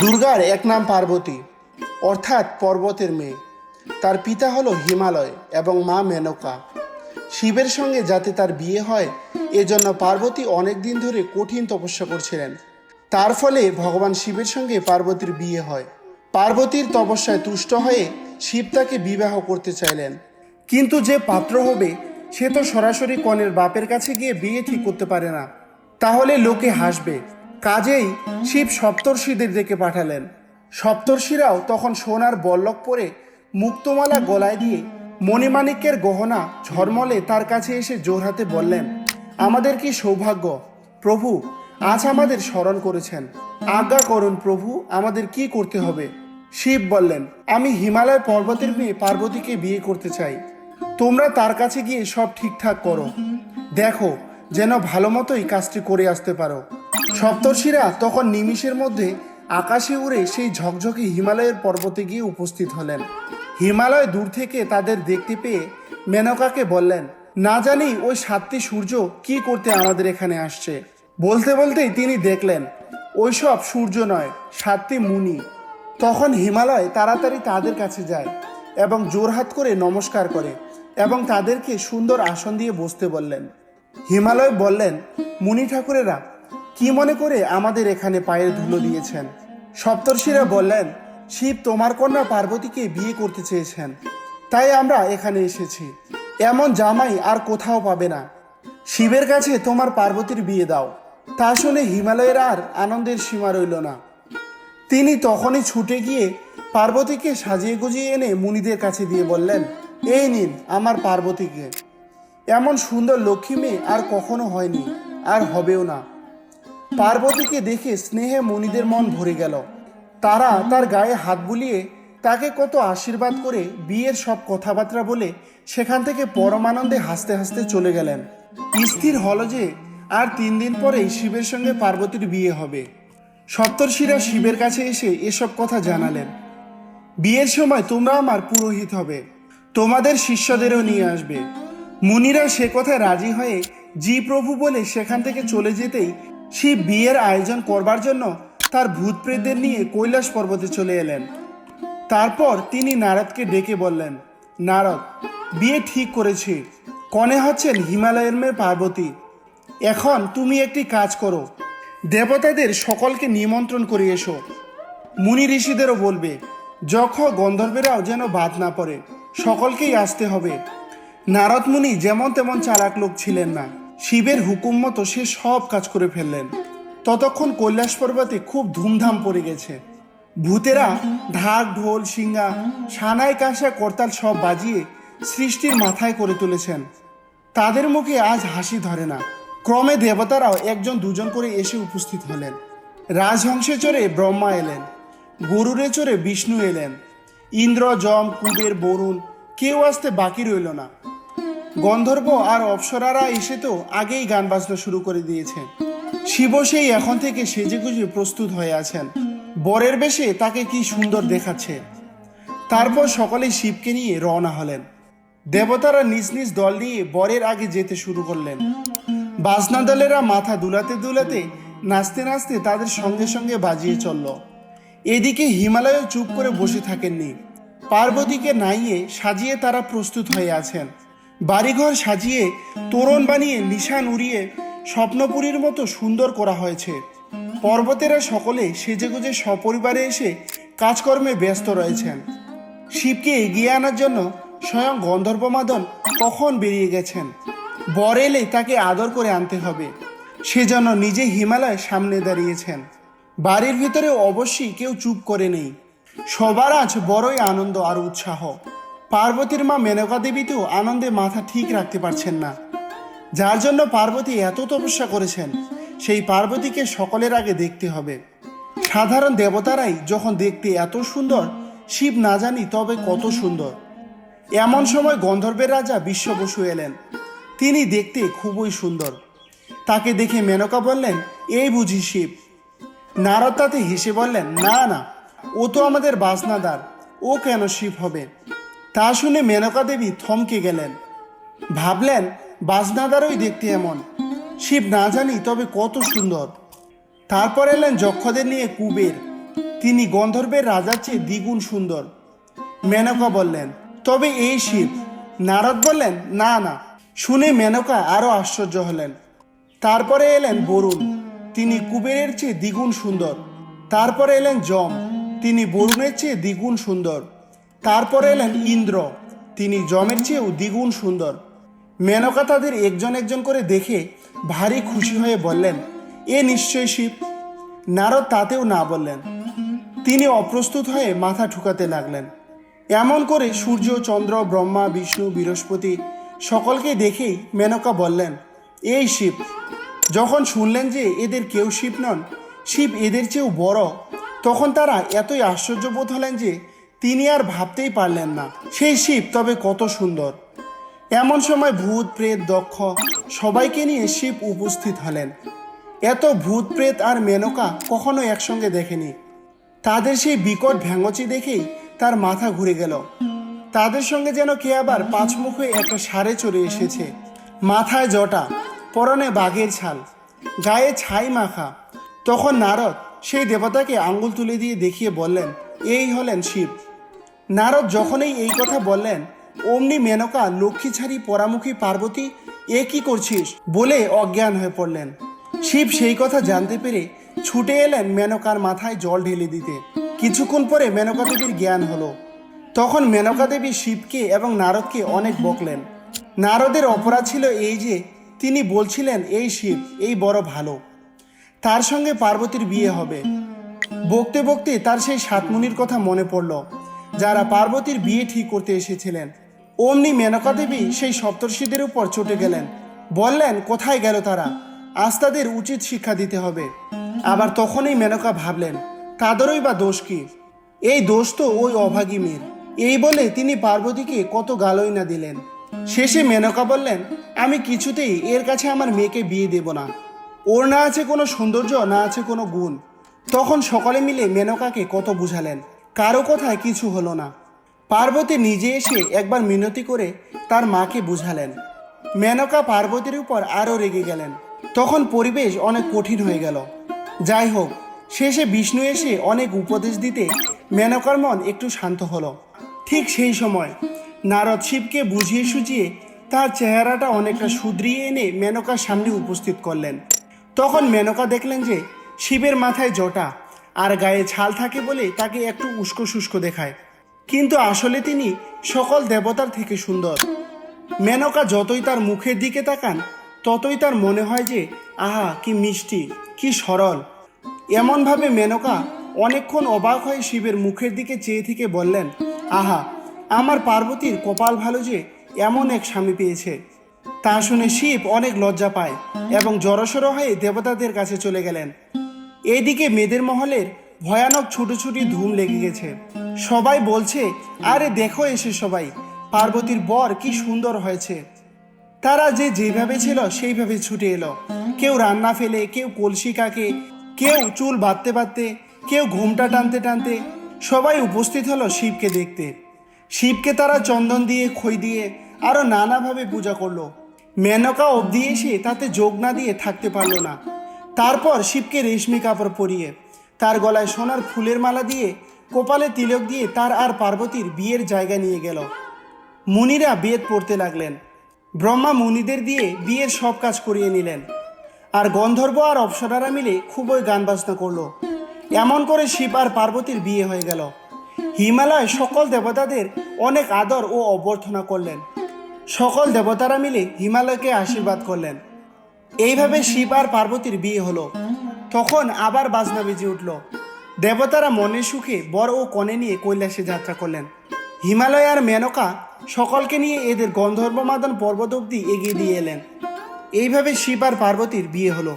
দুর্গার এক নাম পার্বতী, অর্থাৎ পর্বতের মেয়ে। তার পিতা হলো হিমালয় এবং মা মেনকা। শিবের সঙ্গে যাতে তার বিয়ে হয়, এজন্য পার্বতী অনেক দিন ধরে কঠিন তপস্যা করছিলেন। তার ফলে ভগবান শিবের সঙ্গে পার্বতীর বিয়ে হয়। পার্বতীর তপস্যায় তুষ্ট হয়ে শিব তাকে বিবাহ করতে চাইলেন। কিন্তু যে পাত্র হবে, সে তো সরাসরি কনের বাপের কাছে গিয়ে বিয়ে ঠিক করতে পারে না। তাহলে লোকে হাসবে। কাজেই শিব সপ্তর্ষিদের ডেকে পাঠালেন। সপ্তর্ষিরাও তখন সোনার বল্লক পরে মুক্তমালা গলায় দিয়ে মণিমাণিক্যের গহনা ঝরমলে তার কাছে এসে জোরহাতে বললেন, আমাদের কি সৌভাগ্য? প্রভু, আজ আমাদের স্মরণ করেছেন। আজ্ঞা করুন প্রভু, আমাদের কি করতে হবে? শিব বললেন, আমি হিমালয় পর্বতের মেয়ে পার্বতীকে বিয়ে করতে চাই। তোমরা তার কাছে গিয়ে সব ঠিকঠাক করো। দেখো, যেন ভালো মতোই কাজটি করে আসতে পারো। সপ্তর্ষিরা তখন নিমিষের মধ্যে আকাশে উড়ে সেই ঝকঝকে হিমালয়ের পর্বতে গিয়ে উপস্থিত হলেন। হিমালয় দূর থেকে তাদের দেখতে পেয়ে মেনকাকে বললেন, না জানি ওই সাতটি সূর্য কি করতে আমাদের এখানে আসছে। বলতে বলতেই তিনি দেখলেন ওইসব সূর্য নয়, সাতটি মুনি। তখন হিমালয় তাড়াতাড়ি তাদের কাছে যায় এবং জোরহাত করে নমস্কার করে এবং তাদেরকে সুন্দর আসন দিয়ে বসতে বললেন। হিমালয় বললেন, মুনি ঠাকুরেরা কি মনে করে আমাদের এখানে পায়ের ধুলো দিয়েছেন? সপ্তর্ষিরা বললেন, শিব তোমার কন্যা পার্বতীকে বিয়ে করতে চেয়েছেন। তাই আমরা এখানে এসেছি। এমন জামাই আর কোথাও পাবে না। শিবের কাছে তোমার পার্বতীর বিয়ে দাও। তা শুনে হিমালয়ের আর আনন্দের সীমা রইল না। তিনি তখনই ছুটে গিয়ে পার্বতীকে সাজিয়ে গুজিয়ে এনে মুনিদের কাছে দিয়ে বললেন, এই নিন আমার পার্বতীকে। এমন সুন্দর লক্ষ্মী মেয়ে আর কখনো হয়নি, আর হবেও না। পার্বতীকে দেখে স্নেহে মুনিদের মন ভরে গেল। তারা তার গায়ে হাত বুলিয়ে তাকে কত আশীর্বাদ করে বিয়ের সব কথাবার্তা বলে সেখান থেকে পরমানন্দে হাসতে হাসতে চলে গেলেন। স্থির হল যে আর তিন দিন পরেই শিবের সঙ্গে পার্বতীর বিয়ে হবে। সপ্তর্ষিরা শিবের কাছে এসে এসব কথা জানালেন। বিয়ের সময় তোমরা আমার পুরোহিত হবে, তোমাদের শিষ্যদেরও নিয়ে আসবে। মুনিরা সে কথায় রাজি হয়ে, জি প্রভু বলে সেখান থেকে চলে যেতেই শিব বিয়ের আয়োজন করবার জন্য তার ভূত প্রেতদের নিয়ে কৈলাস পর্বতে চলে এলেন। তারপর তিনি নারদকে ডেকে বললেন, নারদ, বিয়ে ঠিক করেছি। কনে হচ্ছেন হিমালয়ের মেয়ে পার্বতী। এখন তুমি একটি কাজ করো। দেবতাদের সকলকে নিমন্ত্রণ করে এসো। মুনি ঋষিদেরও বলবে যখ গন্ধর্বেরাও যেন বাদ না পড়ে। সকলকেই আসতে হবে। নারদ মুনি যেমন তেমন চালাক লোক ছিলেন না। শিবের হুকুম মতো সে সব কাজ করে ফেললেন। ততক্ষণ কৈলাস পর্বতে খুব ধুমধাম পড়ে গেছে। ভূতেরা ঢাক, ঢোল সিঙ্গা সানাই, কাঁসা, করতাল সব বাজিয়ে সৃষ্টির মাথায় করে তুলেছেন। তাদের মুখে আজ হাসি ধরে না। ক্রমে দেবতারাও একজন দুজন করে এসে উপস্থিত হলেন। রাজহংসে চড়ে ব্রহ্মা এলেন। গরুরে চড়ে বিষ্ণু এলেন। ইন্দ্র, যম, কুবের, বরুণ কেউ আসতে বাকি রইল না। গন্ধর্ব আর অপ্সরারা এসে তো আগেই গান বাজনা শুরু করে দিয়েছেন। শিব সেই এখন থেকে সেজেগুজে প্রস্তুত হয়ে আছেন। বরের বেশে তাকে কি সুন্দর দেখাচ্ছে। তারপর সকলে শিবকে নিয়ে রওনা হলেন। দেবতারা নিজ নিজ দল নিয়ে বরের আগে যেতে শুরু করলেন। বাজনা দলেরা মাথা দুলাতে দুলাতে নাচতে নাচতে তাদের সঙ্গে সঙ্গে বাজিয়ে চলল। এদিকে হিমালয়ও চুপ করে বসে থাকেননি। পার্বতীকে নাইয়ে সাজিয়ে তারা প্রস্তুত হয়ে আছেন। বাড়িঘর সাজিয়ে তোরণ বানিয়ে নিশান উড়িয়ে স্বপ্নপুরীর মতো সুন্দর করা হয়েছে। পর্বতেরা সকলে সেজেগুজে সপরিবারে এসে কাজকর্মে ব্যস্ত রয়েছেন। শিবকে এগিয়ে আনার জন্য স্বয়ং গন্ধর্বমাদন কখন বেরিয়ে গেছেন? বর এলে তাকে আদর করে আনতে হবে। সেজন্য নিজে হিমালয় সামনে দাঁড়িয়েছেন। বাড়ির ভিতরে অবশ্যই কেউ চুপ করে নেই। সবার আজ বড়ই আনন্দ আর উৎসাহ। পার্বতীর মা মেনকা দেবী তো আনন্দে মাথা ঠিক রাখতে পারছেন না। যার জন্য পার্বতী এত তপস্যা করেছেন, সেই পার্বতীকে সকলের আগে দেখতে হবে। সাধারণ দেবতারাই যখন দেখতে এত সুন্দর, শিব না জানি তবে কত সুন্দর। এমন সময় গন্ধর্বের রাজা বিশ্ব বসু এলেন। তিনি দেখতে খুবই সুন্দর। তাকে দেখে মেনকা বললেন এই বুঝি শিব। নারদ তাতে হেসে বললেন, না না, ও তো আমাদের বাজনাদার ও কেন শিব হবে? তা শুনে মেনকা দেবী থমকে গেলেন। ভাবলেন বাজনাদারই দেখতে এমন। শিব না জানি তবে কত সুন্দর। তারপর এলেন যক্ষদের নিয়ে কুবের। তিনি গন্ধর্বের রাজার চেয়ে দ্বিগুণ সুন্দর। মেনকা বললেন, তবে এই শিব? নারদ বললেন, না না। শুনে মেনকা আরও আশ্চর্য হলেন। তারপরে এলেন বরুণ। তিনি কুবেরের চেয়ে দ্বিগুণ সুন্দর। তারপরে এলেন যম। তিনি বরুণের চেয়ে দ্বিগুণ সুন্দর। তারপরে এলেন ইন্দ্র। তিনি যমের চেয়েও দ্বিগুণ সুন্দর। মেনকা তাদের একজন একজন করে দেখে ভারী খুশি হয়ে বললেন, এ নিশ্চয় শিব। নারদ তাতেও না বললেন। তিনি অপ্রস্তুত হয়ে মাথা ঠুকাতে লাগলেন। এমন করে সূর্য, চন্দ্র, ব্রহ্মা, বিষ্ণু, বৃহস্পতি সকলকে দেখেই মেনকা বললেন, এই শিব, যখন শুনলেন যে এদের কেউ শিব নন, শিব এদের চেয়েও বড়, তখন তারা এতই আশ্চর্যবোধ হলেন যে তিনি আর ভাবতেই পারলেন না, সেই শিব তবে কত সুন্দর। এমন সময় ভূত, প্রেত, দক্ষ সবাইকে নিয়ে শিব উপস্থিত হলেন। এত ভূত, প্রেত আর মেনকা কখনো একসঙ্গে দেখেনি। তাদের সেই বিকট ভ্যাঙচি দেখেই তার মাথা ঘুরে গেল। তাদের সঙ্গে যেন কে আবার পাঁচ মুখে একটা সারে চড়ে এসেছে। মাথায় জটা, পরনে বাঘের ছাল, গায়ে ছাই মাখা। তখন নারদ সেই দেবতাকে আঙ্গুল তুলে দিয়ে দেখিয়ে বললেন, এই হলেন শিব। নারদ যখনই এই কথা বললেন, অমনি মেনকা লক্ষ্মী ছাড়ি পরামুখী পার্বতী, এ কি করছিস? বলে অজ্ঞান হয়ে পড়লেন। শিব সেই কথা জানতে পেরে ছুটে এলেন মেনকার মাথায় জল ঢেলে দিতে। কিছুক্ষণ পরে মেনকা দেবীর জ্ঞান হলো। তখন মেনকা দেবী শিবকে এবং নারদকে অনেক বকলেন। নারদের অপরাধ ছিল এই যে, তিনি বলছিলেন, এই শিব, এই বড় ভালো। তার সঙ্গে পার্বতীর বিয়ে হবে। বকতে বকতে তার সেই সাতমুনির কথা মনে পড়ল। যারা পার্বতীর বিয়ে ঠিক করতে এসেছিলেন। অমনি মেনকা দেবী সেই সপ্তর্ষিদের উপর চটে গেলেন। বললেন, কোথায় গেল তারা? আজ তাদের উচিত শিক্ষা দিতে হবে। আবার তখনই মেনকা ভাবলেন, তাদেরই বা দোষ কি? এই দোষ তো ওই অভাগী মেয়ের। এই বলে তিনি পার্বতীকে কত গালই না দিলেন। শেষে মেনকা বললেন, আমি কিছুতেই এর কাছে আমার মেয়েকে বিয়ে দেব না। ওর না আছে কোনো সৌন্দর্য, না আছে কোনো গুণ। তখন সকলে মিলে মেনকাকে কত বুঝালেন। কারও কথায় কিছু হলো না। পার্বতী নিজে এসে একবার মিনতি করে তার মাকে বুঝালেন। মেনকা পার্বতীর উপর আরও রেগে গেলেন। তখন পরিবেশ অনেক কঠিন হয়ে গেল। যাই হোক, শেষে বিষ্ণু এসে অনেক উপদেশ দিতে মেনকার মন একটু শান্ত হলো। ঠিক সেই সময় নারদ শিবকে বুঝিয়ে সুঝিয়ে তার চেহারাটা অনেকটা শুধরিয়ে এনে মেনকার সামনে উপস্থিত করলেন। তখন মেনকা দেখলেন যে শিবের মাথায় জটা আর গায়ে ছাল থাকে বলে তাকে একটু উস্কো শুষ্কো দেখায়। কিন্তু আসলে তিনি সকল দেবতার থেকে সুন্দর। মেনকা যতই তার মুখের দিকে তাকান, ততই তার মনে হয় যে, আহা, কি মিষ্টি, কি সরল। এমনভাবে মেনকা অনেকক্ষণ অবাক হয়ে শিবের মুখের দিকে চেয়ে থেকে বললেন, আহা, আমার পার্বতীর কপাল ভালো যে, এমন এক স্বামী পেয়েছে। তা শুনে শিব অনেক লজ্জা পায় এবং জড়সড় হয়ে দেবতাদের কাছে চলে গেলেন। এইদিকে মেয়েদের মহলের ভয়ানক ছুটোছুটি ধুম লেগে গেছে। সবাই বলছে, আরে দেখো এসে সবাই, পার্বতীর বর কি সুন্দর হয়েছে। তারা যে যেভাবে ছিল সেইভাবে ছুটে এলো। কেউ রান্না ফেলে, কেউ কলসি কাকে, কেউ চুল বাঁধতে বাঁধতে, কেউ ঘুমটা টানতে টানতে সবাই উপস্থিত হলো শিবকে দেখতে। শিবকে তারা চন্দন দিয়ে, খই দিয়ে আরও নানাভাবে পূজা করল। মেনকা অবধি এসে তাতে যোগ না দিয়ে থাকতে পারল না। তারপর শিবকে রেশমি কাপড় পরিয়ে, তার গলায় সোনার ফুলের মালা দিয়ে, কপালে তিলক দিয়ে তার আর পার্বতীর বিয়ের জায়গা নিয়ে গেল। মুনিরা বেদ পড়তে লাগলেন। ব্রহ্মা মুনিদের দিয়ে বিয়ের সব কাজ করিয়ে নিলেন। আর গন্ধর্ব আর অপ্সরারা মিলে খুবই গান বাজনা করল। এমন করে শিব আর পার্বতীর বিয়ে হয়ে গেল। হিমালয় সকল দেবতাদের অনেক আদর ও অভ্যর্থনা করলেন। সকল দেবতারা মিলে হিমালয়কে আশীর্বাদ করলেন। এইভাবে শিব আর পার্বতীর বিয়ে হলো। তখন আবার বাজনা বেজে উঠল। দেবতারা মনে সুখে বর ও কনে নিয়ে কৈলাসে যাত্রা করলেন। হিমালয় আর মেনকা সকলকে নিয়ে এদের গন্ধর্বমাদন পর্বত অব্দি এগিয়ে দিয়ে এলেন। এইভাবে শিব আর পার্বতীর বিয়ে হলো।